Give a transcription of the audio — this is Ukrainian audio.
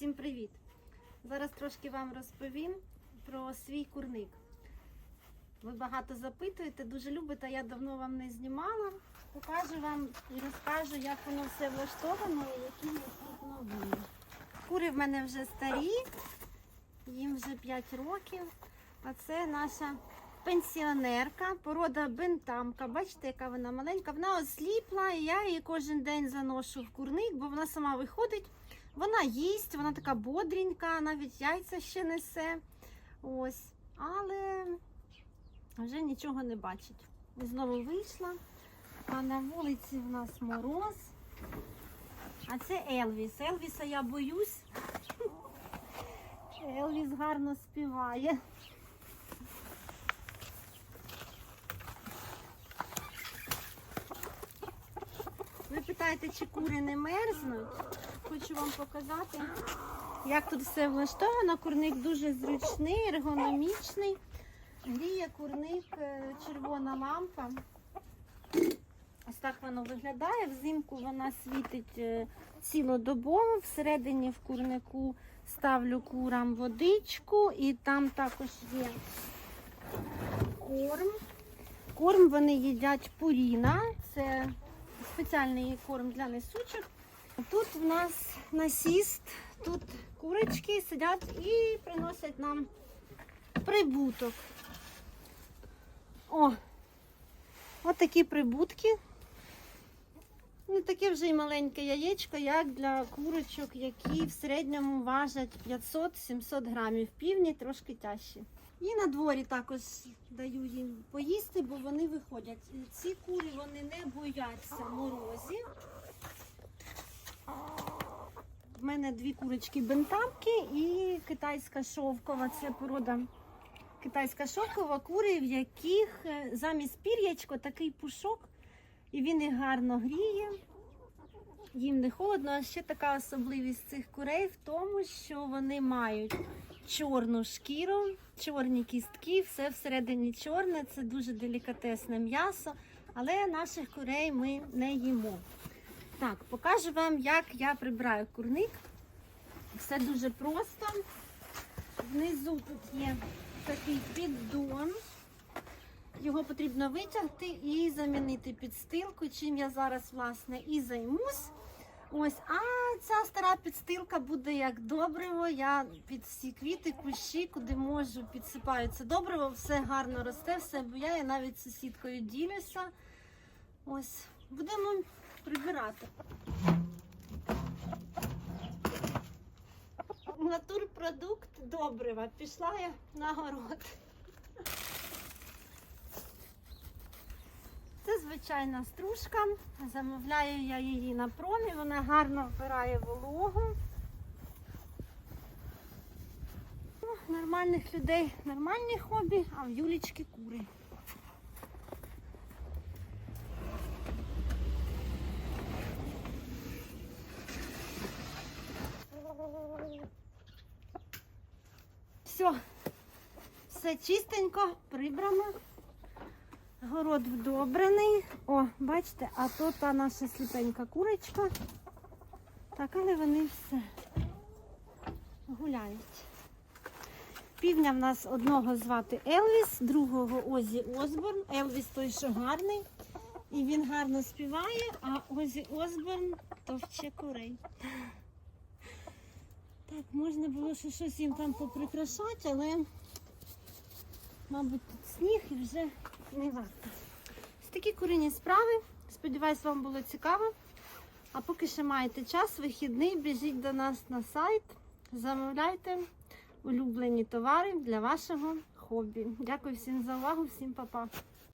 Всім привіт! Зараз трошки вам розповім про свій курник. Ви багато запитуєте, дуже любите, я давно вам не знімала. Покажу вам і розкажу, як воно все влаштовано і які новини. Кури в мене вже старі, їм вже 5 років. А це наша пенсіонерка, порода бентамка. Бачите, яка вона маленька. Вона осліпла, і я її кожен день заношу в курник, бо вона сама виходить. Вона їсть, вона така бодренька, навіть яйця ще несе. Ось. Але вже нічого не бачить. Знову вийшла. А на вулиці в нас мороз. А це Елвіс. Елвіса я боюсь. Елвіс гарно співає. Ви питаєте, чи кури не мерзнуть? Хочу вам показати, як тут все влаштовано. Курник дуже зручний, ергономічний. Гріє курник е, червона лампа. Ось так воно виглядає. Взимку вона світить е, цілодобово. Всередині в курнику ставлю курам водичку і там також є корм. Корм вони їдять пуріна. Це спеціальний корм для несучих. Тут в нас насіст, тут курочки сидять і приносять нам прибуток. О, от такі прибутки. Не таке вже й маленьке яєчко, як для курочок, які в середньому важать 500-700 грамів. Півні трошки тяжчі. І на дворі також даю їм поїсти, бо вони виходять. Ці кури вони не бояться морозів. В мене дві курочки бентамки і китайська шовкова. Це порода китайська шовкова кури, в яких е, замість пір'ячко такий пушок, і він їх гарно гріє. Їм не холодно, а ще така особливість цих курей в тому, що вони мають чорну шкіру, чорні кістки, все всередині чорне, це дуже делікатесне м'ясо, але наших курей ми не їмо. Так, покажу вам, як я прибираю курник. Все дуже просто. Внизу тут є такий піддон. Його потрібно витягти і замінити підстилку, чим я зараз, власне, і займусь. Ось, а ця стара підстилка буде як добриво. Я під всі квіти, кущі, куди можу, підсипаю це добриво, все гарно росте, все буяє, навіть сусідкою ділюся. Ось, будемо прибирати. Натурпродукт добрива. Пішла я на город. Це звичайна стружка. Замовляю я її на промі. Вона гарно вбирає вологу. Ну, Нормальних людей нормальні хобі, а в Юлічки кури. Все, все чистенько, прибрано. Город вдобрений. О, бачите, а то та наша сліпенька курочка. Так, але вони все гуляють. Півня в нас одного звати Елвіс, другого Озі Осборн. Елвіс той, що гарний. І він гарно співає, а Озі Осборн товче курей. Так, можна було ще щось їм там поприкрашати, але, мабуть, сніг і вже не варто. Ось такі курінні справи. Сподіваюсь, вам було цікаво. А поки ще маєте час, вихідний, біжіть до нас на сайт, замовляйте улюблені товари для вашого хобі. Дякую всім за увагу, всім па-па.